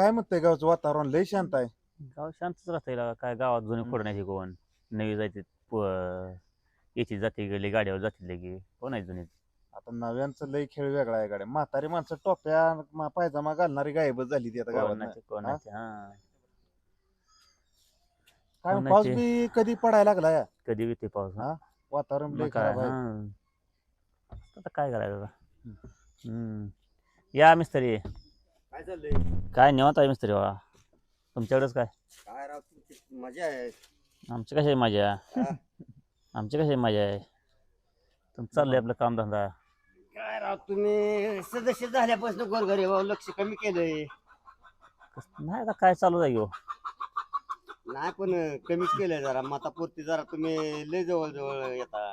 काय म्हणतंय गावचं वातावरण? लय शांत आहे. गाव शांतच राहते काय गावात जुने. फोडण्याची कोण? नवी जायचे प- याची जाती गेली गाड्यावर जातील की कोण आहे जुनी? आता नव्यांचं लय खेळ वेगळा आहे गाड्या. म्हातारी माणसं टोप्या मा- पायजामा घालणारी गायबच झाली ती आता गावात कोणाचे कोणाचे? हा. काय? पाऊस बी कधी पडायला लागला? या कधी येते पाऊस हा? वातावरण मग लय काय खराब आहे. हा. आता काय करायचं? आता? हम्म. या मिस्त्री. काय चाललंय? काय निवांत आहे मिस्त्री बा तुमच्याकडेच काय? काय राव तुमची मजा आहे? आमची कशी आहे मजा? हा. आमची कशी आहे मजा आहे? तुमचं चाललंय आपलं कामधंदा काय राव तुम्ही सदस्य झाल्यापासून गोरगरी लक्ष कमी केलंय. नाही आता काय चालू आहे हो? नाही पण कमीच केलंय जरा. मातापुरती जरा तुम्ही लय जवळ जवळ येता.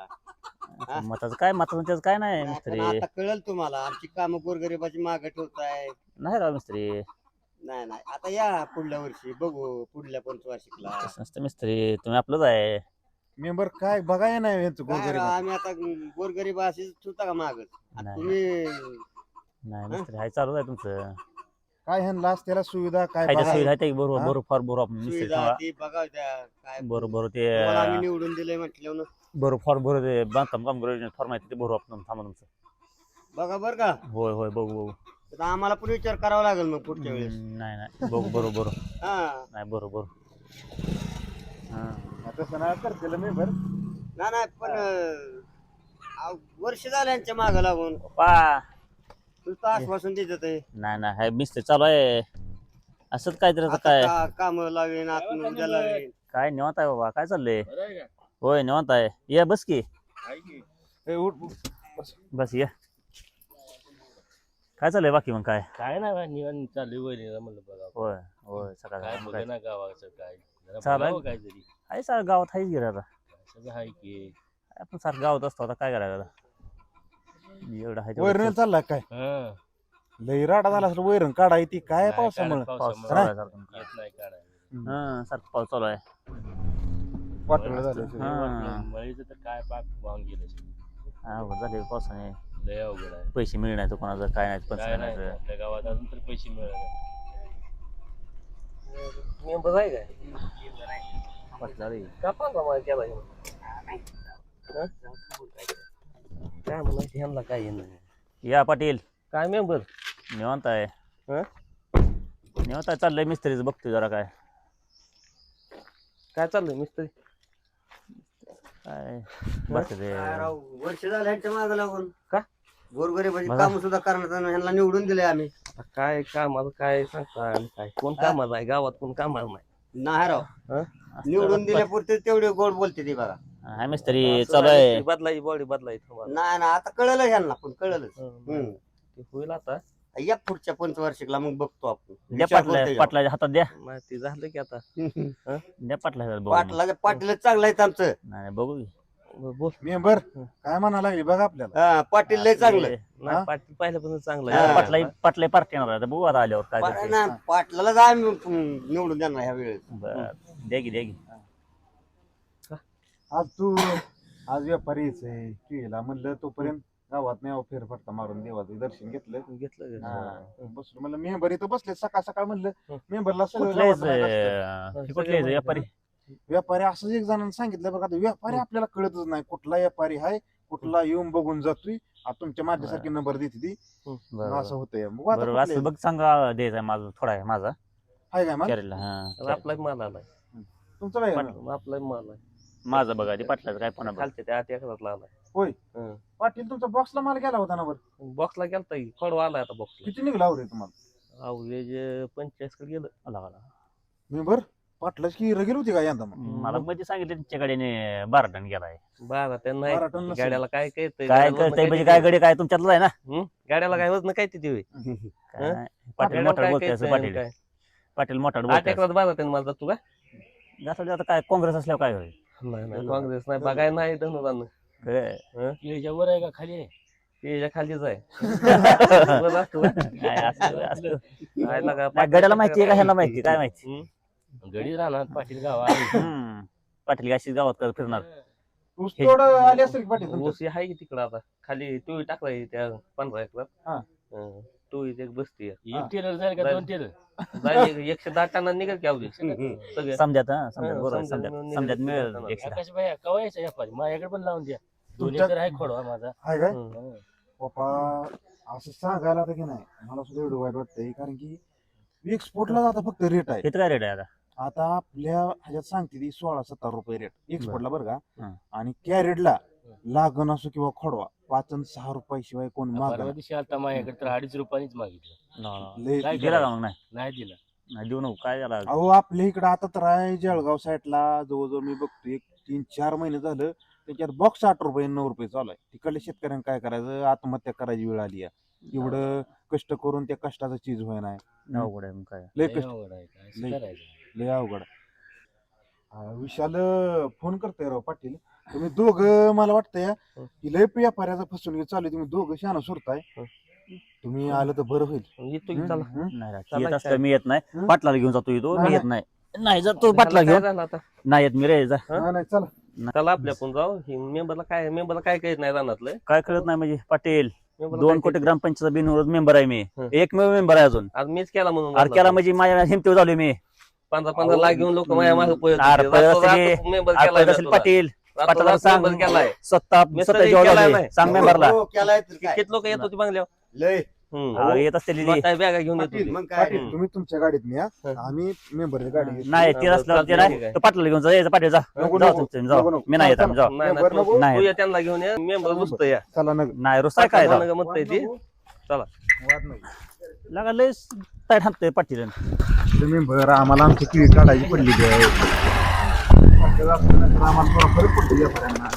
हा? मताचं काय? मताचं त्याचं काय नाही नाही, पण मिस्त्री. आता कळल तुम्हाला. आमची कामं गोरगरिबाची मागे ठेवताय. नाही राव मिस्त्री. नाही नाही. आता या पुढल्या वर्षी. बघू पुढल्या पंचवार्षिकला. तसं नसतं मिस्त्री. तुम्ही आपलंच आहे. मेंबर काय? बघाय नाही यांचं काय गोरगरीब. राव, आम्ही आता गोरगरीब अशीच ठेवता का माग? नाही. तुम्ही नाही मिस्त्री. हाय चालूच आहे तुमचं. काय ह्यांना त्याला सुविधा काय बघा. सुविधा आहे बरोबर हा? बरोबर फार बरोबर आपण मिस्त्री सुविधा ती बघा काय बरोबर ते तुम्हाला आम्ही निवडून दिलंय म्हटलं बरोबर फार बरोबर ते बांधकाम कामगार योजनेत फार माहिती ते बरोबर आपण थांबा तुमचं. बघा बर का. होय होय बघू बघू. आता आम्हाला पण विचार करावा लागेल मग पुढच्या वेळेस. हम्म, नाही नाही. बघू बरोबर बरोबर. हा. नाही बरोबर हा. तसं नाही करतील मेंबर नाही नाही पण अं, आ- वर्ष झालं यांच्या माग लागून. पा नुसतं आश्वासन देत आहे नाही नाही हाय मिस्त्री चालू आहे. असंच काहीतरी आता काय? काम लावेन आतून उद्या लावेन? काय निवांत आहे बाबा काय चाललंय? होय निवांत आहे. ये बस की. ए, उठ, उठ. बस. ये. काय चाललंय बाकी मग काय? काय नाही बा, निवांत चालू वहिनीला म्हणलं बघा. होय होय सकाळ काय सकाळ बघा ना गावाचं काय. जरा चालू आहे. बघावं काहीतरी. आहे सर गावात आहेच गेलं आता. सगळं आहे की. आपण सारखं गावात असतो आता काय करायचं आता? एवढं आहे तेवढं वैरण चालला काय? हा. लय राडा झाला असेल वैरण काढाय ती. काय नाही, पावसामुळे काढत सारखं. येत नाही काढायला. हा सारखं पाऊस चालू आहे. वाटलं झालं. हा. वाटलं, मळीचं तर काय पाक वाहून गेलं हा अवघड झाले पावसाने. लय अवघड आहे. पैसे मिळणार कोणाचं काय नाही काय नाही. पंचनाम्याचं आपल्या गावात अजून तर पैसे मिळाले मेंबर आहे काय? रे. का माल? हं? काय म्हणायचं ह्यांना काय येणार या पाटील. काय मेंबर? निवांत आहे. हं? निवांत आहे चाललंय मिस्त्रीच बघतोय जरा काय. काय चाललंय मिस्त्री? काय? बस ते. काय राव, वर्ष झालं यांच्या माग लागून. का? गोरगरिबाची बघा. काम सुद्धा करण्यात ह्यांना निवडून दिले आम्ही. काय कामाचं काय सांगता आणि काय? कोण कामाचं आहे? गावात कोण कामाचं नाही? नाही राव. हं? निवडून दिल्यापुरते तेवढे गोड बोलते ती बघा. हाय मिस्त्री चालू आहे. बदलाई बॉडी तुम्हाला. नाही ना आता कळलं ह्यांना पण कळलंच. हं, ते होईल आता. या पुढच्या पंचवार्षिकला मग बघतो आपण. द्या विचार पाटला पाटलाच्या हातात द्या. नाही ते झालं की आता? द्या पाटला बघू पाटला पाटीलच चांगलं आहेत आमचं. नाही बघू की. ब- बोल. मेंबर काय म्हणा लागली बघा आपल्याला. हा, पाटील लय चांगलं नाही पाटील पहिल्यापासून चांगलं हा. आहे. पाटला पाटला पार्टी येणार आहे. आता बघू आता आल्यावर काय पा- करते. ना, पाटलालाच आम्ही हम्म, निवडून देणार ह्या वेळेस. बरं. द्या की द्या की. आज तू आज व्यापारीच आहे केला म्हणलं तोपर्यंत गावात नाही फेरफटका मारून देवाचं दर्शन घेतलं. घेतलं का? हा. बसलो म्हणलं मेंबर इथं बसले सकाळ सकाळ म्हणलं. मेंबरला सगळं माहीत असतं. हे व्यापारी? व्यापारी असंच एक जणांनी सांगितलं बघा आता व्यापारी आपल्याला कळतच नाही कुठला व्यापारी आहे कुठला येऊन बघून जातोय आता तुमच्या माझ्यासारखी नंबर देते ती. बरोबर असं होतंय. मग आता बरोबर असं कुठले- बघ सांगा द्यायचा माझा थोडा आहे माझा. आहे काय मग? कॅरेला हा माल आलाय. तुमचं काय माल आहे. माझा बघा ते पाटलाचं काय पण खालच्या त्या होय? हं. पाटील तुमचा बॉक्सला माल गेला होता ना बरं? बॉक्सला गेलता की कडवा आलाय आता बॉक्सला किती निघला रे तुम्हाला? अवरेज पंचेचाळीसकडे गेलं. आला, आला. मेंबर पाटलाच की रगेल होती का यंदा मग? मला मध्ये सांगितलं तुमच्या गाडीने बारा टन गेलाय. बारा बारा नाही टन नसेल. गाड्याला काय काय करतंय वजन म्हणजे काय काय गडी काय तुमच्यातलं आहे ना? गाड्याला काय वजन काय तिथे काय हं? पाटील काय बोलतोय असं कळतंय पाटील. काय? पाटील एकरात बारा त्यानं माझा तू का? असं आता काय काँग्रेस असल्यावर काय होईल? नाही नाही काँग्रेस नाही बघाय नाही धनुदान काय? याच्यावर आहे का खाली याच्या खालीच आहे वर असतो का? काय असं- असं. काय लागा, नाही, गड्याला माहिती आहे का ह्यांना माहिती काय माहिती? गडी राहणार पाटील गाव हम्म. पाटील अशीच गावात करत फिरणार ऊस तोड आली असेल की पाटील? ऊस आहे की तिकडं आता खाली तो टाकलाय त्या पंधरा एकरात हा. हं. टोळीत एक बसते एक टेलर जाईल का दोन टेलर? जाईल एक- एकशे दहा टनात निघेल की अवधी सगळे. समजात हा समजात हा, बरोबर समजात. समजात मिळून समजात निघालं मिळेल जातं. एकशे दहा. आकाश भाई कवा यायचा व्यापारी माझ्याकडे पण लावून द्या. दोन तुमच्या- एकर आहे खोडवा माझा. आहे काय? हम्म. पप्पा असं सांगायला आता की नाही मला सुद्धा एवढं वाईट वाटतंय कारण की एक्सपोर्टला फक्त रेट आहे. किती काय रेट आहे आता? आता आपल्या ह्याच्यात सांगते ती सोळा सत्तर रुपये रेट एक्सपोर्टला बरं. का? हं. आणि कॅरेटला लागण असो किंवा खोडवा पाच आणि सहा रुपयाशिवाय कोण परवा मागणार? दिवशी आलता माझ्याकडे तर अडीच रुपयानीच मागितलं. लय- काय दिला का मग नाही? नाही दिला. नाही देऊ नको काय झाला अहो आपल्या इकडं आता तर आहे जळगाव साईडला. जवळजवळ मी बघतो एक तीन चार महिने झालं त्याच्यात बॉक्स आठ रुपये नऊ रुपये चालू आहे. तिकडल्या शेतकऱ्यांना काय करायचं? आत्महत्या करायची वेळ आली आहे. एवढं कष्ट करून त्या कष्टाचं चीज व्हाय नाही अवघड आहे मग काय? लय लय कष्ट. अवघड आहे काय? असं लय. करायचं? लय अवघड अं, विशाल फोन करतोय राव पाटील. तुम्ही दोघ मला वाटतंय की लय व्यापाऱ्याचा फसवणूक चालू आहे. तुम्ही दोघं शहाणा सुरताय हं. तुम्ही आलं तर बरं होईल येतो की? चला? नाही राव, चला येत असतं काय? मी येत नाही हं? पाटलाला घेऊन जातो येतो नाही, मी येत नाही नाही जातो पाटला ह्याला काय घेऊन झालं आता नाही येत मी रे जा हं? नाही, नाही चला चला आपल्या आपण जाऊ मेंबरला काय मेंबरला काय कळत नाही रानातलं काय कळत नाही म्हणजे पाटील मेंबरला दोन काय कोटी ग्रामपंचायत बिनविरोध मेंबर आहे मी हं. एकमेव मेंबर आहे अजून. आज मीच केला म्हणून अरे केला म्हणजे माझ्या हिमतीवर झालोय मी पंधरा पंधरा लाख घेऊन लोक माझ्या मागे पळत होते. मेंबर असेल तुला. पाटील पाटलाला सांग. मेंबर केलाय सत्ता सत्ता नाही. सांग मेंबरला. हो, किती लोक येत होती बंगल्यावर लय. अहो, येत ती. बॅगा घेऊन येत पाटील, होती मग काय? पाटील. तुम्ही तुमच्या गाडीत न्या हं. आम्ही गाडी घेतो. नाही हा, ते असलं ते नाही. पाटलाला घेऊन जा. यायचं पाटील जा. नको, जाऊ नको, तुमचं, नको, जाऊ. नको. मी नाही येत आम्ही जाऊ. नाही मेंबर. तू-. तू ये त्यांना घेऊन ये. मेंबर बसतो या. चला नग नाही रुसाय काय जाऊ मत ती चला. वाद नाही. लागा लय ताईट हाणतोय पाटील. मेंबर आम्हाला आमची किळी काढायची पडलेली आहे आपल्याला आम्हाला थोडा फरक पडतो व्यापाऱ्यांना.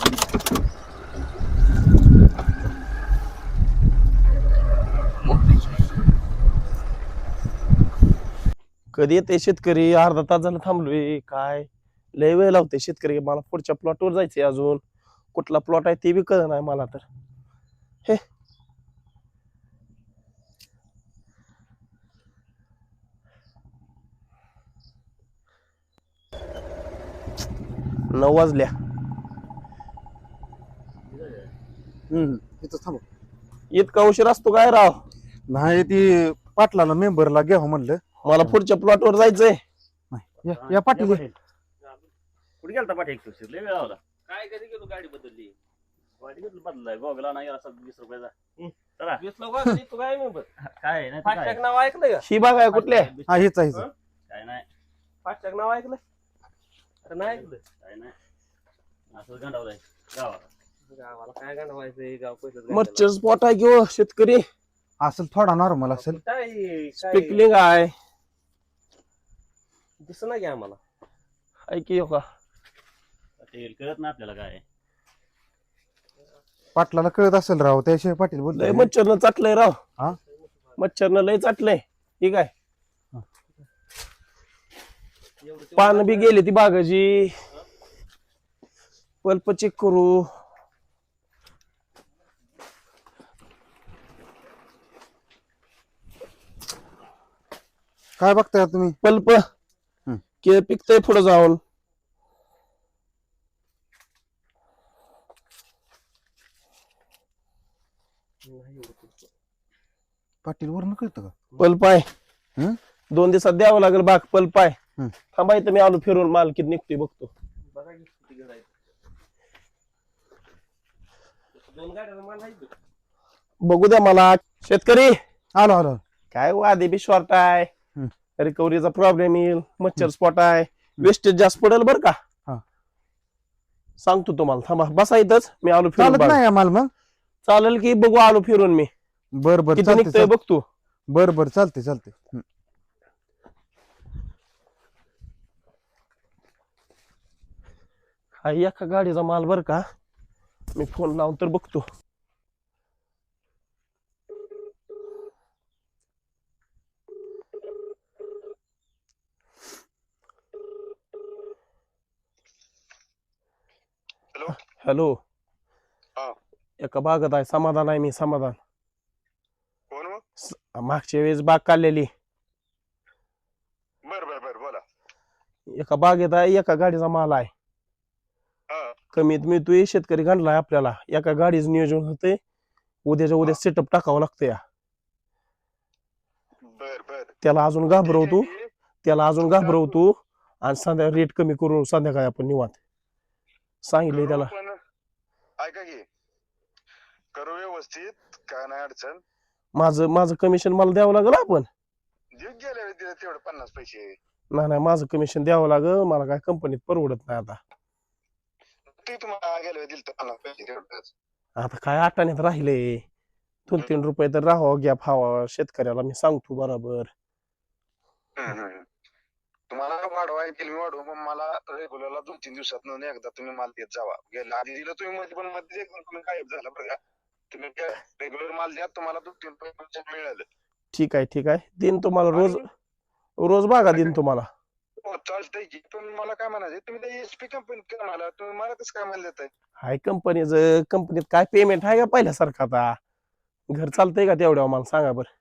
कधी येते शेतकरी? अर्धा तास झालं थांबलोय. काय? लय वेळ लावते शेतकरी. मला पुढच्या प्लॉटवर जायचंय अजून. कुठला प्लॉट आहे ते बी कळ नाही मला तर. हे नऊ वाजल्या. हम्म, इथं थांबा इतका उशीर असतो काय राव? नाही ती पाटलाला मेंबरला घ्यावं म्हणलं. मला पुढच्या प्लॉटवर जायचंय. या- या पाटील या. कुठे गेलता पाटील? एक लय वेळ लावला काय कधी गेलो गाडी बदलली? घेतली बदलाय गोगला नाही वीस रुपयाचा वीस लोक असली, तू काय मेंबर? काय नाही तर काय? फास्टॅग नाव ऐकलंय का? ही बाग आहे कुठल्या हा हेच आहे हेच. काय नाही. फास्टॅग नाव ऐकलंय? अरे नाही ऐकलं काय नाही. असं गंडावलंय. गावाला. गावाला काय गाणवायचं गाव पैसे मच्छर स्पॉट आहे किंवा शेतकरी? असेल थोडा नॉर्मल असेल. काय? काय स्पिकलिंग आहे दिसत नाही की आम्हाला. आहे की हो का? पाटील कळत नाही आपल्याला काय पाटलाला कळत असेल राव त्याशिवाय पाटील लय बोलतोय मच्छरनं चाटलंय राव. हा? मच्छरनं लय चाटलंय. ठीक आहे. पान बी गेली ती बागाची. पल्प चेक करू. काय बघताय तुम्ही? पल्प. के पिकतय पुढे जाऊन. पाटील वरून कळतं का? पल्प आहे? दोन दिवसात द्यावं लागेल बाग पल्प आहे. थांबा इथं मी आलो फिरून माल किती निघतोय बघतो. बघा की किती घर आहेत. दोन गाड्या माल आहेत बघ. बघू द्या मला. शेतकरी! आलो आलो. काय वादे बी शॉर्ट आहे. हं. रिकव्हरीचा प्रॉब्लेम येईल. मच्छर स्पॉट आहे. वेस्टेज जास्त पडेल बरं का? हा. सांगतो तुम्हाला. थांबा. बसा इथंच. मी आलो फिरून चालत बाग. नाही आम्हाला मग. चालेल की बघू आलो फिरून मी. बर बर. किती चालते निघतोय बघतो बर बर. चालते चालते हं. हा एका गाडीचा माल बर का? मी फोन लावून तर बघतो. हॅलो. एका बागत आहे समाधान आहे मी समाधान. मागच्या वेळेस बाग काढलेली. बर बर बर बोला. एका बागेत आहे एका गाडीचा माल आहे. कमीत मिळतोय शेतकरी घाललाय आपल्याला. एका गाडीचं नियोजन होते उद्याच्या उद्या सेटअप टाकावं लागतं या. त्याला अजून घाबरवतो त्याला अजून घाबरवतो आणि संध्या रेट कमी करून संध्याकाळी आपण निवांत. सांगितले त्याला. करू ऐका की. करू व्यवस्थित. काय नाही अडचण. माझं माझं कमिशन मला द्यावं लागेल आपण? गेल्या तेवढे पन्नास पैसे. नाही नाही माझं कमिशन द्यावं लागेल. मला काय कंपनीत परवडत नाही आता. ते तुम्हाला गेल्या वेळी दिले पन्नास पैसे तेवढेच. आता काय आठाण्यात राहिले? दोन तीन रुपये तर राहावं गॅप हवा शेतकऱ्याला मी सांगतो बरोबर. हम्म, हम्म. तुम्हाला वाढवाय केली मी वाढवू पण मला रेग्युलरला दोन तीन दिवसात एकदा तुम्ही माल देत जावा. गेल्या आधी दिलं तुम्ही मध्ये पण मध्ये एकदम तुम्ही गायब झाला बरं का. तुम्ही रेग्युलर माल द्या तुम्हाला दोन तीन पैसे मिळालं. ठीक आहे ठीक आहे. देईन तुम्हाला रोज रोज बागा देईन तुम्हाला. चालतंय की. पण मला काय म्हणायचं तुम्ही त्या एसपी कंपनीत काय मला तुम्ही मला कसं काय माल देताय हाय कंपनीचं कंपनीत काय पेमेंट आहे का पहिल्यासारखं आता? घर चालतंय का तेवढ्या मला सांगा बरं.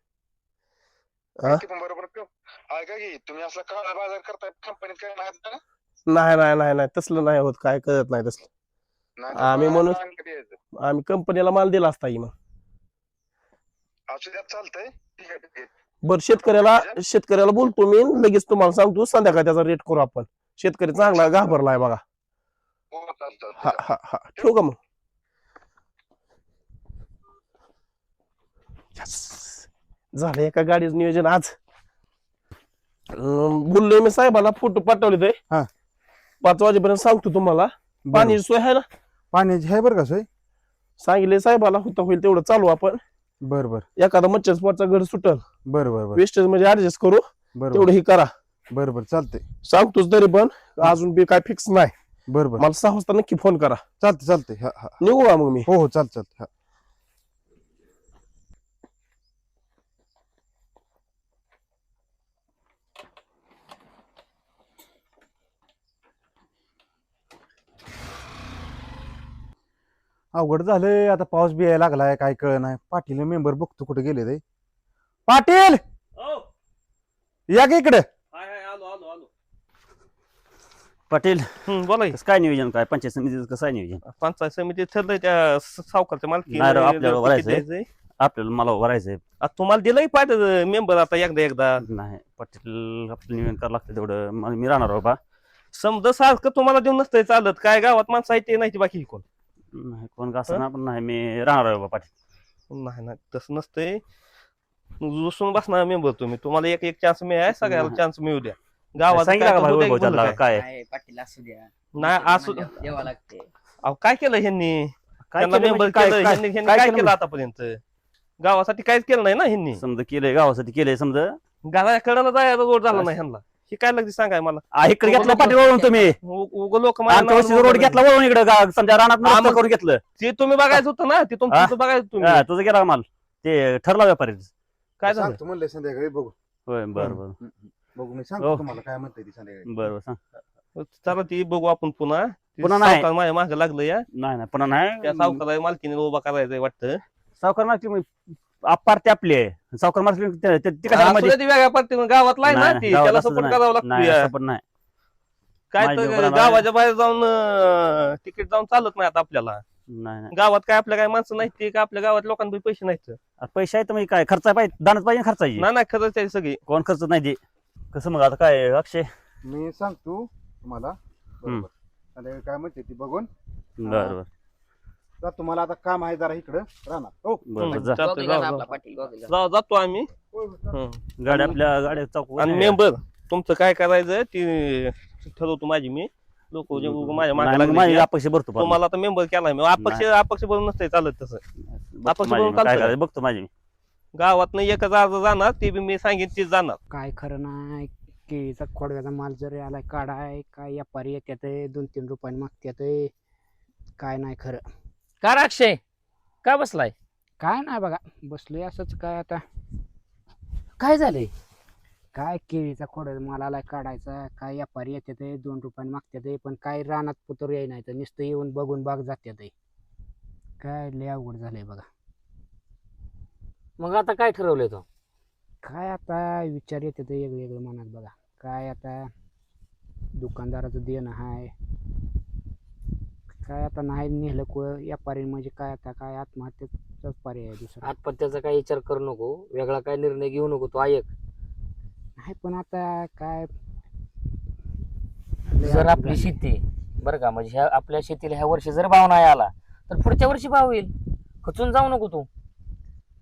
हा? ते पण बरोबर क- ऐका की तुम्ही असला काळा बाजार करताय कंपनीत काय माहीत ना? नाही नाही नाही नाही. तसलं नाही होत. काय कळत नाही तसलं. नाही आम्ही म्हणून- मला आणखी द्यायचं. आम्ही कंपनीला माल दिला असता की मग. असू द्या चालतंय. ठीक आहे ठीक आहे. बरं शेतकऱ्याला शेतकऱ्याला बोलतो मी लगेच तुम्हाला सांगतो संध्याकाळी त्याचा रेट करू आपण. शेतकरी चांगला घाबरलाय बघा. हो हा ठेवू का मग. झालं एका गाडीचं नियोजन आज. बोललोय मी साहेबाला फोटो पाठवले ते हा. पाच वाजेपर्यंत सांगतो तुम्हाला. पाणी सोय आहे ना? पाण्याची आहे बरं का सोय? सांगितले साहेबाला होता होईल तेवढं चालू आपण. बर बर. एखादा मच्छर स्पॉटचा घर सुटल बर बर बर. वेस्टेजमध्ये ऍडजस्ट करू बर तेवढं ही करा. बर बर चालतंय. सांगतोच तरी पण अजून बी काय फिक्स नाही. बर बर. मला सहा वाजता नक्की फोन करा. चालतंय चालतंय. हा हा. निघू का मग मी? हो हो चालतं चालतं हा. अवघड झालंय. आता पाऊस बी यायला लागलाय. काय कळ नाही पाटील मेंबर बघतो कुठे गेले ते. पाटील! या की इकडे. पाटील हम्म, बोला की. कसं काय नियोजन? काय पंचायत समितीचं कसं आहे नियोजन? पंचायत समिती ठरलंय त्या स- सावकारच्या मालकी नाही राव, आपल्याला भरायचंय. आपल्याला मला भरायचंय तुम्हाला दिलंय पाहिजे मेंबर आता एकदा एकदा? नाही पाटील आपलं नियोजन करावं लागतं तेवढं. मी राहणार बाबा समजा सारखं तुम्हाला देऊन नसतंय चालत. काय गावात माणसं आहे ते नाही ती बाकी कोण? नाही कोण का ना पण नाही मी राहणार बाबा पाटील. नाही नाही तसं नसतंय. रुसून बसणार मेंबर तुम्ही. तुम्हाला एक एक चान्स मिळाय सगळ्याला. चान्स मिळू द्या. गावात सांगितलं का काय? काय? पाटील असू द्या. नाही असू लागते. अहो, काय केलं ह्यांनी? काय त्यांना केलं मेंबर म्हणजे काय केलं काय- ह्यांनी ह्यांनी काय काय केलं केलं आतापर्यंत? गावासाठी काहीच केलं नाही ना ह्यांनी? समजा केलंय गावासाठी केलंय समजा. घराच्या कडेला जायचा जोड झाला नाही ह्यांना. हे काय लागते सांगाय मला? आ, इकडे घेतलं पाटील वळून तुम्ही. उग लोक आमच्या वर्षी रोड घेतला वळून इकडे गा- समजा रानात हा, मग- करून घेतलं. ते तुम्ही बघायचं होतं ना? ते हा? तुमचं बघायचं तुम्ही. हा, तुझं गेला माल? ते ठरला व्यापारी काय झालं? सांगतो म्हणलं संध्याकाळी बघू. होय बर बर. बघू मी हो. सांगतो तुम्हाला काय म्हणते ती संध्याकाळी. बर बर सांग. चला ती बघू आपण पुन्हा. ते पुन्हा नाही. सावकार माझ्या मागे लागलं या. नाही नाही पुन्हा त्या नाही सावकारा मालकीने उभा करायचंय वाटतं. सावकार मार्केट अपार ते आपले. आहे. सावकार मार्केट ते ते कशाला असू मध्ये? दे ती वेगळ्या पद्धतीने गावातला आहे ना नाही, ती गावात त्याला सपोर्ट नाही. करावा लागतो नाही या. असं पण नाही. काय माझ्या तर बरोबर आहे. गावाच्या बाहेर जाऊन तिकीट जाऊन चालत नाही आता आपल्याला. नाही नाही. गावात काय आपल्या काय माणसं नाहीत ते का आपल्या गावात लोकांकडे पैसे नाहीत? आता पैसे आहेत म्हणजे काय? खर्च पाहिजे. दानच पाहिजे ना खर्चाची? नाही नाही खरंच आहे सगळी. कोण खर्च नाही दे. कसं मग आता काय अक्षय? मी सांगतो तुम्हाला. बरोबर. काय म्हणते ती बघून. बर. तर तुम्हाला आता काम आहे जरा इकडं राहणार. हो. बर जा. आपला पाटील जाऊ. जातो आम्ही. हो, हो, चालतंय. हम्म. गाडी आपल्या गाड्या चौक आणि मेंबर तुमचं काय करायचं ते ठरवतो माझी मी. लोक माझ्या मागे लागले माझी की, अपेक्षा भरतो पण. तुम्हाला आता मेंबर केलाय मी. अपक्ष अपक्ष बोलून नसतंय चालत तसं. बघतो अपक्ष माझी बोलून मी, काय चालतंय. करायचं? बघतो माझी मी. गावात एकच अर्ज जाणार ते बी मी सांगेन तीच जाणार. काय खरं नाही केळीचा खोडव्याचा माल जरी आलाय काढाय काय व्यापारी येतात दोन तीन रुपयाने मागतात काय नाही खरं. का रे अक्षय का बसलाय? काय नाही बघा बसलोय असंच काय आता. काय झालंय? काय केळीचा खोडव्याचा माल आलाय काढायचा काय व्यापारी येतात दोन रुपयाने मागतात पण काय रानात पुतर याय नाही तर नुसतं येऊन बघून बाग जात्यात. काय लय अवघड झालंय बघा. मग आता काय ठरवलंय तो? काय आता विचार वेगळे वेगळे मनात बघा. काय आता दुकानदाराचं देणं आहे काय आता नाही नेलं को व्यापारी म्हणजे काय आता काय आत्महत्येचाच पर्याय आहे दुसरा. आत्महत्याचा काही विचार करू नको वेगळा काय निर्णय घेऊ नको तो ऐक. नाही पण आता काय जर आपली शेती बरं का म्हणजे ह्या आपल्या शेतीला ह्या वर्षी जर भाव नाही आला तर पुढच्या वर्षी भाव येईल. खचून जाऊ नको तू.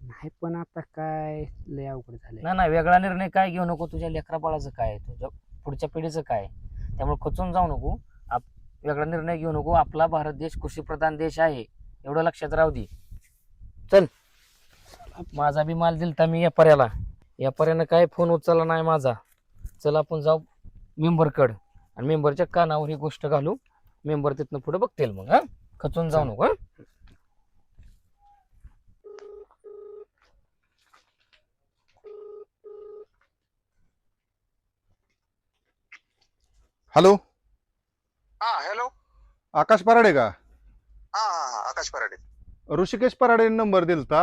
नाही पण आता काय लय अवघड झालंय. ना ना वेगळा निर्णय काय घेऊ नको तुझ्या लेकरा बाळाचं काय तुझ्या पुढच्या पिढीचं काय त्यामुळे खचून जाऊ नको. वेगळा निर्णय घेऊ नको. आपला भारत देश कृषीप्रधान देश आहे. एवढं लक्षात राहू दे. चल. माझा बी माल दिलता मी यापर्याला. यापर्यानं काय फोन उचलला नाही माझा. चल आपण जाऊ मेंबरकड. आणि मेंबरच्या कानावर ही गोष्ट घालू. मेंबर तिथनं पुढे बघतील मग हा? खचून जाऊ नको हा? हॅलो? हा हॅलो आकाश पराडे का? हा हा हा आकाश पराडे. Rishikesh parade number दिलता.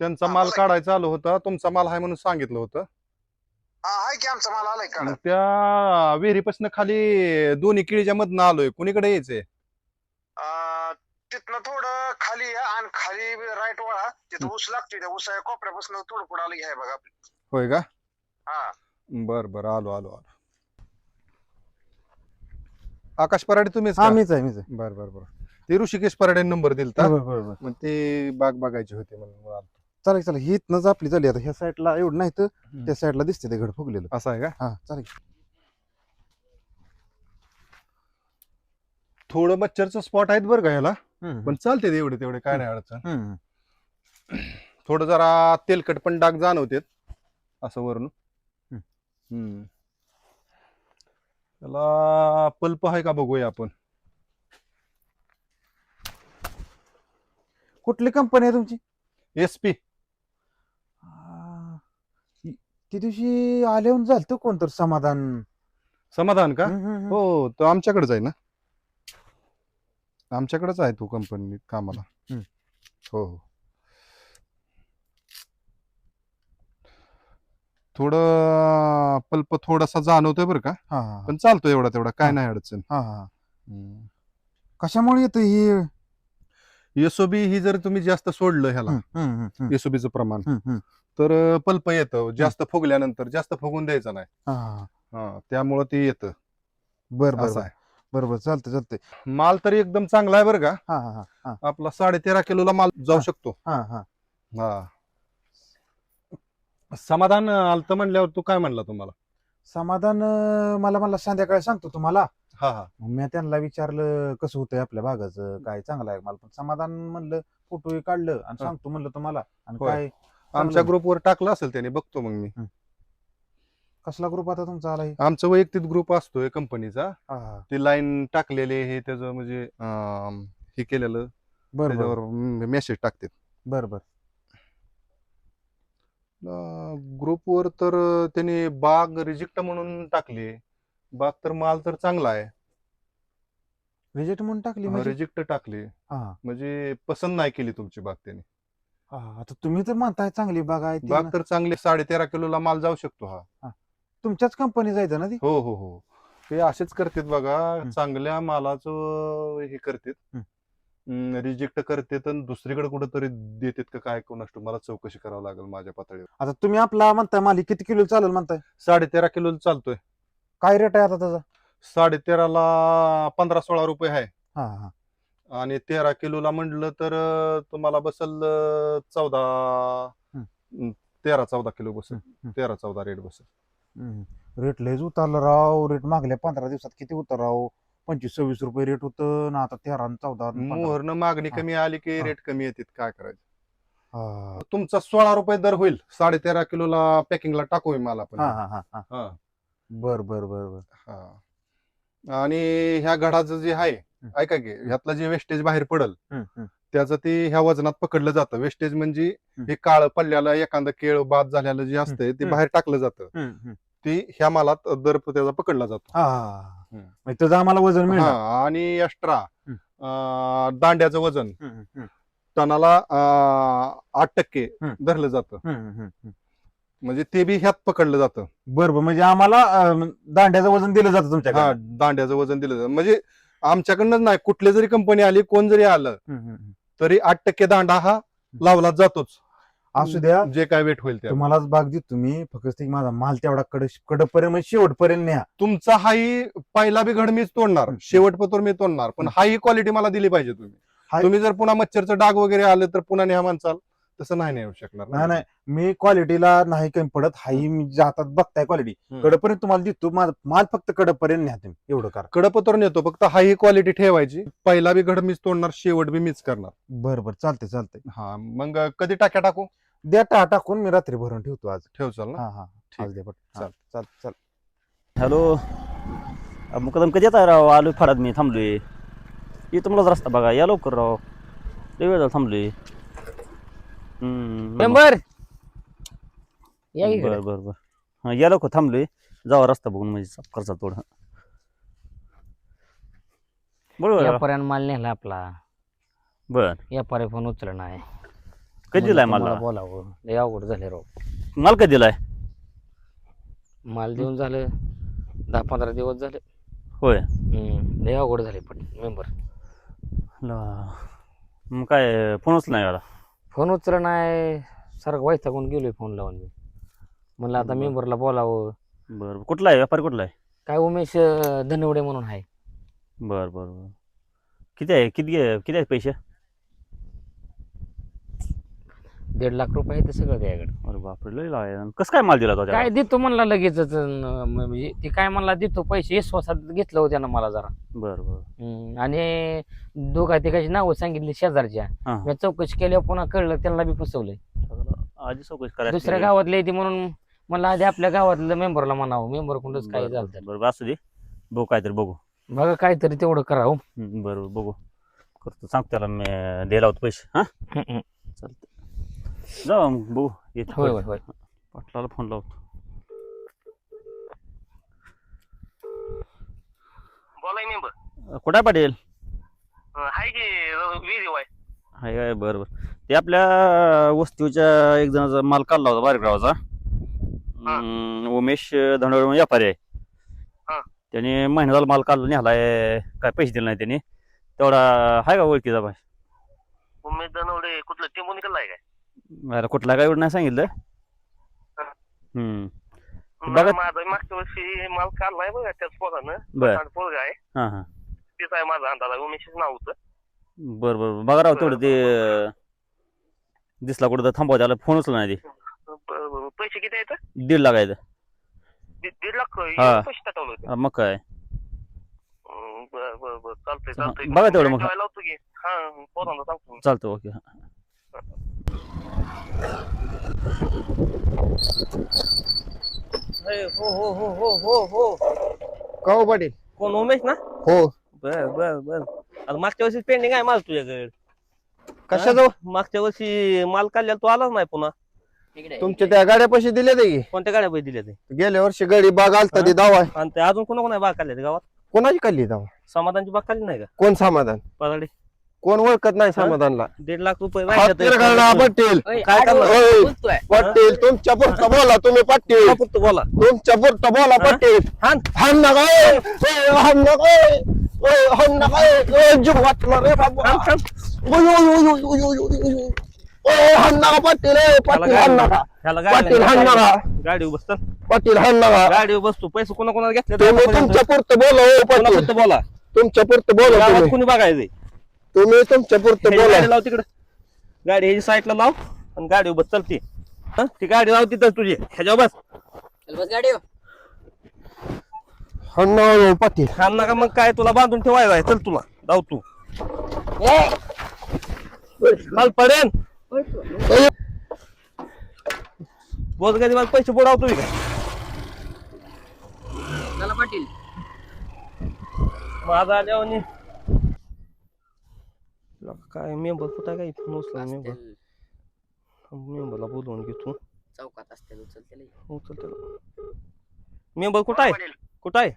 त्यांचा हा, माल बोला की. काढायचा आलो होता. तुमचा माल आहे म्हणून सांगितलं होतं. हा आहे की आमचा माल आलाय मग त्या विहिरीपासून खाली दोन्ही किळीच्या मधनं आलोय. कुणीकडे यायचंय? तिथनं थोडं खाली या आणि खाली राईट वळा. तिथं ऊस लागतोय. त्या ऊस कोपऱ्यापासून थोडं पुढे आलं आहे बघा आपलं. होय का? हा. बर बर. आलो आलो आलो. आकाश पराडे तुम्हीच हा? मीच आहे मीच आहे. बर बर बर. ते ऋषिकेश पराडे नंबर दिलता. बरोबर बरोबर मग ते बाग बघायचे होते म्हणून आलो. चालेल चालेल. ही इथनंच आपली झाली. आता ह्या साईडला एवढं नाही तर त्या साईडला दिसते ते घड फुगलेलं. असं आहे का? हा चालेल. थोडं मच्छरचं स्पॉट आहेत बरं का ह्याला. पण चालते ते एवढे तेवढे काय नाही अडचण. थोडं जरा तेलकट पण डाग जाणवतेत असं वरून. हम्म. त्याला पल्प आहे का बघूया आपण. कुठली कंपनी आहे तुमची? एस पी त्या दिवशी आल्यावर झालं कोणतर समाधान. समाधान का? हम्म, हम्म, हम्म. हो तो आमच्याकडेच आहे ना. आमच्याकडेच आहे तो कंपनी कामाला. हम्म. हो हो. थोडं पल्प थोडासा जाणवतोय बरं का. हा हा पण चालतो एवढा तेवढा काय. नाही अडचण. हा हा कशामुळे येतं ही? एसओबी ही जर तुम्ही जास्त सोडलं ह्याला हम्म, हम्म, हम्म, हम्म, एसओबीचं प्रमाण हम्म, हम्म. तर पल्प येतं. जास्त फुगल्यानंतर जास्त फुगून द्यायचं नाही. हा, हा, हा. हा त्यामुळं ते येतं. बर बर असं बर. आहे. बरोबर चालतंय चालतंय. माल तरी एकदम चांगला आहे बरं का. हा हा हा आपला साडे तेरा किलोला माल जाऊ हा. शकतो. हा हा. हा. समाधान आलत म्हणल्यावर तू काय म्हणला तुम्हाला? समाधान अं, मला मला संध्याकाळी सांगतो तुम्हाला. हा हा. मग मी त्यांना विचारलं कसं होतंय आपल्या भागाचं? काय चांगलं आहे मला पण? समाधान म्हणलं फोटो काढलं आणि. सांगतो म्हणलं तुम्हाला. आणि होय. काय आमच्या चांगलं. ग्रुपवर टाकलं असेल त्याने बघतो मग मी. कसला ग्रुप आता तुमचा आला आमचं वैयक्तिक ग्रुप असतोय कंपनीचा ते लाईन टाकलेले हे त्याचं म्हणजे अं, हे केलेलं. बर बर. त्याच्यावर मेसेज टाकतात. बर बर. ग्रुपवर तर त्याने बाग रिजेक्ट म्हणून टाकली. बाग तर माल तर चांगला आहे. रिजेक्ट म्हणून टाकली म्हणजे? रिजेक्ट टाकली. हा. म्हणजे पसंत नाही केली तुमची बाग त्याने. हा, आता तुम्ही तर म्हणताय चांगली बाग आहे ती. बाग ना. तर चांगली साडे तेरा किलोला माल जाऊ शकतो हा. तुमच्याच कंपनी जायचं ना ती? हो हो हो. ते असेच करतात बघा. चांगल्या मालाचं हे करतात. हम्म. रिजेक्ट करतात आणि दुसरीकडे कुठेतरी देतात का काय कोणास ठाऊक. मला चौकशी करावं लागेल माझ्या पातळीवर. आता तुम्ही आपला म्हणताय मालिक किती किलो चालेल म्हणताय? साडे तेरा किलो चालतोय. काय रेट आहे आता त्याचा? साडे तेराला पंधरा सोळा रुपये आहे. हा हा. आणि तेरा किलोला म्हटलं तर तुम्हाला बसल चौदा तेरा चौदा किलो बसेल. तेरा चौदा रेट बसेल. रेट लयच उतरलं राव. रेट मागल्या पंधरा दिवसात किती उतर राव? पंचवीस सव्वीस रुपये रेट होतं ना आता तेरा आणि चौदा आणि पंधरा. मोहरनं मागणी. कमी आली की हा. रेट कमी येतात काय करायचं हा तुमचा सोळा रुपये दर होईल साडे तेरा किलोला पॅकिंगला टाकू मला पण हा हा हा हा हा. बर बर बर बर हा. आणि ह्या घडाचं जे आहे ऐका की ह्यातलं जे वेस्टेज बाहेर पडल हम्म, हम्म. त्याचं ते ह्या वजनात पकडलं जातं वेस्टेज म्हणजे हम्म. हे काळ पडल्याला एखादं केळ बाद झालेलं जे असतंय ते हम्म. बाहेर टाकलं जातं हम्म, हम्म. ते ह्या मालात दर त्याचा पकडला जातो हा, हा हा. म्हणजे त्याचं आम्हाला वजन मिळणार. हा आणि एक्स्ट्रा दांड्याचं वजन. हम्म, हम्म, टनाला अं, आठ टक्के हम्म. धरलं जातं. हम्म, हम्म, हम्म. म्हणजे ते बी ह्यात पकडलं जातं. बर बर म्हणजे आम्हाला अं, दांड्याचं वजन दिलं जातं हा तुमच्याकडे दांड्याचं वजन दिलं जातं. म्हणजे आमच्याकडनं नाही कुठली जरी कंपनी आली कोण जरी आलं हम्म, हम्म, हम्म. तरी आठ टक्के दांडा हा लावला जातोच. असू द्या. जे काय वेट होईल ते तुम्हालाच भाग देतो तुम्ही फक्त एक माझा माल तेवढा कड कडपर्यंत म्हणजे शेवटपर्यंत न्या. तुमचा हाही पहिला बी घड मीच तोडणार. शेवट पतोर मी तोडणार. पण हाही क्वालिटी मला दिली पाहिजे तुम्ही. तुम्ही जर पुन्हा मच्छरचं डाग वगैरे आलं तर पुन्हा न्या माणसाल. तसं नाही येऊ शकणार नाही नाही. मी क्वालिटीला नाही कमी पडत. हाही मी जातात बघताय क्वालिटी. कडपर्यंत तुम्हाला देतो. माझा माल फक्त कडपर्यंत न्या तुम्ही. एवढं करा. कडपतोर नेतो. फक्त हाही क्वालिटी ठेवायची. पहिला बी घड मीच तोडणार. शेवट बी मीच करणार. बरं बरं. चालतंय चालतंय. हा. मग कधी टाक्या टाकू? द्या टा टाकून मी रात्री भरून ठेवतो आज. ठेवचाल ना. हा हा. ठीक. आज द्या पट चाल. चाल चाल. हॅलो. मुकदम कधी येत राव? आलोय फडात मी थांबलोय. येतो मलाच रस्ता बघा. या लवकर राव. लय वेळ झाला थांबलोय. हम्म, मेंबर! या इकडे. बर बर बर. हा या लवकर थांबलोय. जावा रस्ता बघून म्हणजे साफ करचा थोडं बरोबर यापर्यंत माल नेला आपला. बर. यापारी फोन उचल नाही. कधी दिलाय म्हणलं मला? बोलावं. लय अवघड झाले राव. माल कधी दिलाय? माल देऊन झालं दहा पंधरा दिवस झाले. होय. हम्म, लय अवघड झाले पण मेंबर. ला- मग काय फोनच नाही आला फोन उचल नाही सारखं वैतागून गेलोय फोन लावून मी. म्हणलं आता बरं. मेंबरला बोलावं. बरं कुठला आहे? व्यापारी कुठला आहे? काय उमेश अं, धनवडे म्हणून आहे. बर बर बर. किती आहे? किती किती आहेत पैसे? दीड लाख रुपये ते सगळं त्याकडे अरे बापरे लय लाय. कसं काय माल दिला तो त्याला? काय देतो म्हणला लगेचच अं, म्हणजे ते काय म्हणला देतो पैसे स्वसात घेतलं होतं त्यानं मला जरा. बर बर. हम्म, आणि दोघा तिघाची नावं सांगितली शेजारच्या. हा. मी चौकशी केल्यावर पुन्हा कळलं त्यांना बी फसवलंय. आधी चौकशी करायची दुसऱ्या गावातले येते म्हणून मला आधी आपल्या गावातलं मेंबरला म्हणावं मेंबर कुठंच काय बरं, झालं. बरं, बरं असू दे. बघू काहीतरी बघू. बघा काहीतरी तेवढं करावं हम्म, बरं बघू. करतो सांग त्याला मी द्यायला होतो पैसे हा? चालतं जाऊ मग बघू. येतो होय होय होय पाटलाला फोन लावतो. बोलाय मेंबर अं, कुठं आहे पाटील? हाय की विहिरी वाय हाय काय बरं बरं. ते आपल्या वस्तीच्या एक जणाचा माल काढला होता बारीक गावाचा अं, उमेश धनवडे म्हणून व्यापारी आहे. हा. त्याने महिना झाला माल काढला नेलाय काय पैसे दिले नाही त्यांनी. तेवढा आहे का ओळखीचा बाय उमेद दनवडे कुठलं टेम्पो निघालाय काय? मला कुठला काय एवढं नाही सांगितलं. हम्म. बघा- माझा मागच्या वर्षी माल काढलाय बघा त्याच पोरानं. बर. पोरगा आहे. हा हा. तेच आहे माझा अंदाज उमेशच नाव होतं. बर बर बघा राव तेवढं ते बरं, अं, दिसला कुठं तर थांबवा त्याला फोन उचलला नाही ते. बरं, बरं. पैसे किती आहेत? दीड लागायचं दीड दीड लाख हा. एवढे पैसे टाकवले होते मग काय? हं, बरं बरं बरं. चालतंय हा, चालतंय. बघा तेवढं मग. लावतो की. हा पोरांना सांगतो चालतं ओके. हा. हो हो हो हो हो. हो हो पाटील? कोण उमेश ना? हो. बर बर बर. आता मागच्या वर्षी पेंडिंग आहे माल तुझ्याकडे. कशाचं मागच्या वर्षी माल काढलेला तू आलाच नाही पुन्हा. तुमच्या त्या गाड्या पैसे दिले ते की? कोणत्या गाड्या पैसे दिले ते? गेल्या वर्षी गाडी बाग आलता ते दावा. आणि ते अजून कोणा कोणा बाग काढले गावात? कोणाची काढली दावा समाधानची बाग काढली नाही का? कोण समाधान? पराडे. कोण ओळखत नाही समाधानला? दीड लाख रुपये घालणं पाटील काय करणार ओय, पाटील तुमच्या पुरतं बोला तुम्ही पाटील. पुरतं बोला. तुमच्या पुरतं बोला पाटील. हान. हान नका ओय, ओय, हान नका ओय, ओय, हान नका ओय, ओय, जीव वाचला रे बाबा. थांब, थांब. ओय, ओय, ओय, ओय, ओय, ओय, ओय, ओय. ओय, हान नका पाटील ओय, पाटील हान नका. ह्याला पाटील हान नका. गाडी बसत पाटील हान नका. गाडी बसतो पैसे कोणा कोणाला घेतले तुम्ही तुमच्या पुरतं बोला पाटील. पुरतं बोला? तुमच्या पुरतं बोला गावात तुम्ही. कोणी बघायचंय? तुम्ही तुमच्या पुरतं बोला. गाडी लाव तिकडं. गाडी ह्याची साईडला लाव आणि गाडी बस चलती हं? ती गाडी लाव तिथं तुझी. ह्याच्यावर बस. हान नका पाटील. खान नका मग काय तुला बांधून ठेवायला आहे. चल तुला. जाऊ तू. माल पडेन. बोल कधी मला पैसे बुडावतो का माझा आल्यावर काय मेंबर कुठं आहे काय फोन उचला मेंबर मेंबरला बोलवून घेतो चौकात असते उचलते उचल त्याला मेंबर कुठं आहे कुठं आहे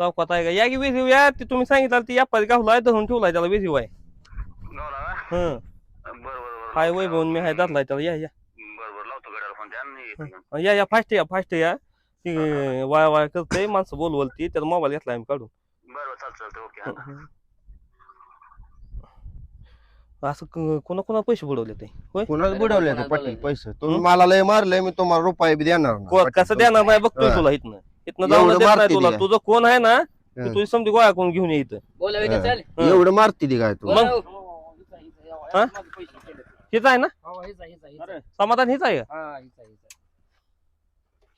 चौकात आहे का या की विझीव या ते तुम्ही सांगितलं ती यापारी गावला धरून ठेवलाय त्याला विझीव आहे हं हाय वैभव मी हाय दाखलाय त्याला या या हं. या या फास्ट या फास्ट या ती वाया वाया करते माणसं बोलवल ती त्याचा मोबाईल घेतला आम्ही काढून हं, हं. असं क- कोणा कोणा पैसे बुडवले ते होय कोणाला बुडवले कोणाला पाटील बुडवले? पैसे तुम्ही मला लय मारलंय मी तुम्हाला रुपये बी देणार नाही, को-. कसं देणार नाही बघतोय हा. तुला इथनं इथनं एवढं जाऊन देत नाही मारते तुला ती. तुझं कोण आहे ना हा. तू तुझी समजी गोळा करून घेऊन ये इथं बोला हा. विद्या, चल एवढं मारते ती काय तू मग? बोला. हा? हेच आहे ना हो. समाधान हेच आहे का हा, हेच आहे, हेच आहे.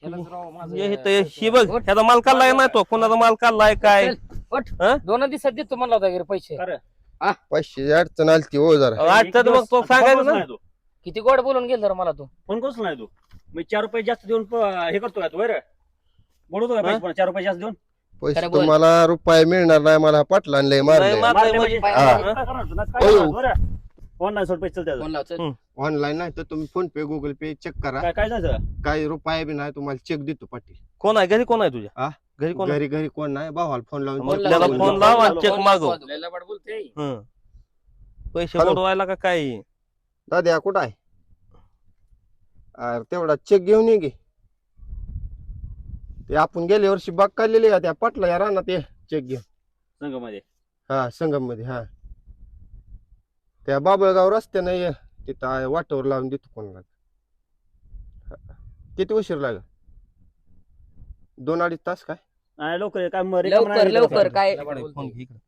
ह्यालाच राव माझं- हे इथं ही बघ ह्याचा माल काढलाय नाही तो कोणाचा माल काढलाय काय चल, उठ. हा? दोन दिवसात देतो म्हणला होता घरी पैसे पैसे अडचण आली ती हो जरा. तर मग तो सांगायचं ना. किती गोड बोलून गेल तर मला तू. फोन करूच नाही तू. मी चार रुपये जास्त देऊन प- हे करतो का तू बरं बोलवतो का पैसे पण चार रुपये जास्त देऊन? पैसे खरं बोल. तुम्हाला रुपये मिळणार नाही मला पाटलान लय मारले. मारले म्हणजे. म्हणजे. हा. काय करणार तू? काय अयो. करणार? बरं फोन नाही सोड पैसे चल त्याचं. फोन लाव, चल. ऑनलाईन नाही तर तुम्ही फोन पे गुगल पे चेक करा. काय काय जायचं काही रुपये बी नाही तुम्हाला चेक देतो पाटील. कोण आहे? घरी कोण आहे तुझ्या? हा? घरी कोण? घरी घरी कोण नाही. भावाला फोन लावून मग check त्याला करून फोन. लाव आणि चेक मागव. लय लबाड बोलते हं. पैसे हॅलो. बुडवायला का काय? दाद्या कुठं आहे? अरे तेवढा चेक घेऊन ये गे ते आपण गेल्या वर्षी बाग काढलेली का? त्या पाटला या रानात ये. चेक घेऊन. संघामध्ये हा संगममध्ये हा. त्या बाबळगाव रस्त्यानं ये. तिथं आहे, वाटावर लावून देतो कोणाला. हा. किती उशीर लागेल? दोन अडीच तास काय? नाही लवकर काय मग रिकामं लवकर नाही लवकर करायचं. काय फोन घे इकडं.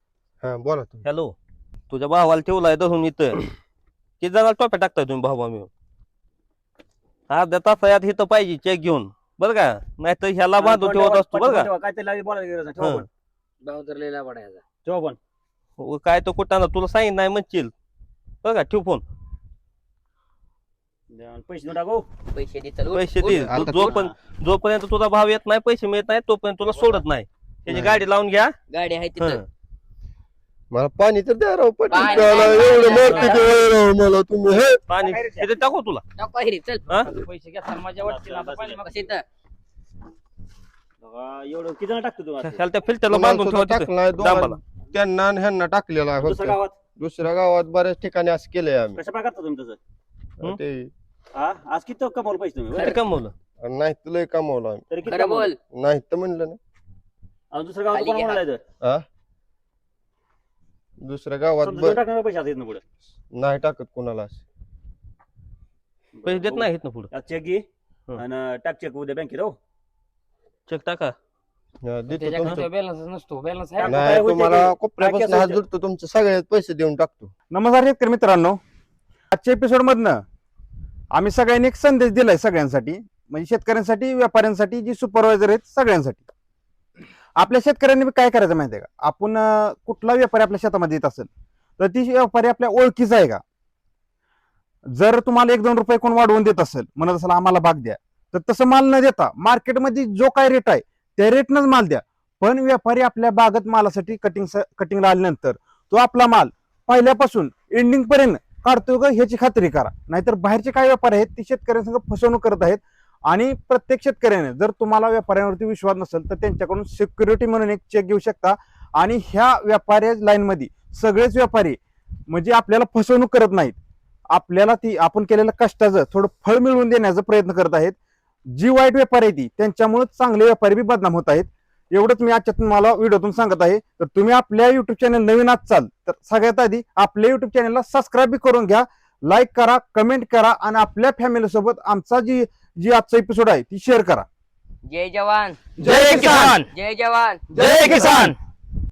हा बोला तुम्ही हॅलो तुझ्या भावाला ठेवलाय धरून इथं किती जणांना टोप्या टाकताय तुम्ही भाऊ मिळून अर्ध्या तासात इथं पाहिजे चेक घेऊन बरं का नाही तर ह्याला बांधून ठेवत असतो बरं का काय त्याला बोलायला गरज नाही. ठेवा हं. पण. भाव तर. ठेवा पण. काय तो कुठं तुला सांगितलं नाही म्हणशील बरं का ठेव फोन पैसे टाकू पैसे दे चल, पैसे उठ. दे आता जो पण जोपर्यंत तुझा भाव येत नाही पैसे मिळत नाही तोपर्यंत तुला सोडत नाही त्याची नाही. गाडी लावून घ्या गाडी आहे तिथं हं. मला पाणी तर द्या राव पाटील. पाणी, एवढं पाणी, मारते पाणी. ते राव मला तुम्ही हे पाणी तिथे टाकू तुला चल हा? पैसे घ्या माझ्या वाटतील आता पाणी मागं इथं. बघा, एवढं किती जण टाकतो तू आता? ह्याला त्या फिल्टरला तुम्हाला बांधून सुद्धा ठेवा तिथं. टाकलाय डांबाला. दोन त्यांना आणि ह्यांना टाकलेला आहे दुसऱ्या फक्त. गावात दुसऱ्या गावात बऱ्याच ठिकाणी असं केलंय आम्ही कशा प्रकारचं तुम्ही तसं हं? ते हा आज किती कमावलं पैसे तुम्ही? बरं? कमवलं? नाही तुला लय कमावलं आम्ही. तरी किती खरं कमावलं? बोल नाही तर म्हणलं ना. आणि दुसऱ्या गावात खाली कोण दुसऱ्या गावात समजा ब- देऊन टाकणार पैसे आता इथनं पुढे. नाही टाकत कोणाला असं. पैसे देत नाही ना पुढे. चेक घे. हं. आणि टाक चेक उद्या बँकेत हो. चेक टाका. देतो त्याच्याकडे तुमचं. बॅलन्स नसतो बॅलन्स आहे. काय नाही होते तुम्हाला ते? कोपऱ्यापासून काय हात केलं जोडतो तुमचे सगळे पैसे देऊन टाकतो. नमस्कार शेतकरी मित्रांनो. आजच्या एपिसोड मधनं आम्ही सगळ्यांनी एक संदेश दिलाय सगळ्यांसाठी. म्हणजे शेतकऱ्यांसाठी व्यापाऱ्यांसाठी जी सुपरवायझर आहेत सगळ्यांसाठी. आपल्या शेतकऱ्यांनी काय करायचं माहितीये का? आपण कुठला व्यापारी आपल्या शेतामध्ये येत असेल तर ती व्यापारी आपल्या ओळखीचा आहे का? जर तुम्हाला एक दोन रुपये कोण वाढवून देत असेल म्हणत असेल आम्हाला भाग द्या. तर तसं माल न देता मार्केटमध्ये जो काय रेट आहे त्या रेटनंच माल द्या. पण व्यापारी आपल्या बागत मालासाठी कटिंग कटिंगला आल्यानंतर तो आपला माल पहिल्यापासून एंडिंग पर्यंत काढतोय का ह्याची खात्री करा. नाहीतर बाहेरचे काय व्यापारी आहेत ते शेतकऱ्यांसंग फसवणूक करत आहेत आणि प्रत्येक शेतकऱ्याने जर तुम्हाला व्यापाऱ्यांवरती विश्वास नसेल तर त्यांच्याकडून सिक्युरिटी म्हणून एक चेक घेऊ शकता. आणि ह्या व्यापारी लाईनमध्ये सगळेच व्यापारी म्हणजे आपल्याला फसवणूक करत नाहीत. आपल्याला ती आपण केलेल्या कष्टाचं थोडं फळ मिळवून देण्याचा प्रयत्न करत आहेत. जी वाईट व्यापारी आहे ती त्यांच्यामुळे चांगले व्यापारी बी बदनाम होत आहेत. एवढंच मी आजच्या तुम्हाला व्हिडिओतून सांगत आहे. तर तुम्ही आपल्या युट्यूब चॅनल नवीन चाल तर सगळ्यात आधी आपल्या युट्यूब चॅनलला सबस्क्राईब बी करून घ्या. लाईक करा कमेंट करा आणि आपल्या फॅमिली सोबत आमचा जी जी आजचा एपिसोड आहे ती शेअर करा. जय जवान. जय किसान. जय जवान. जय किसान.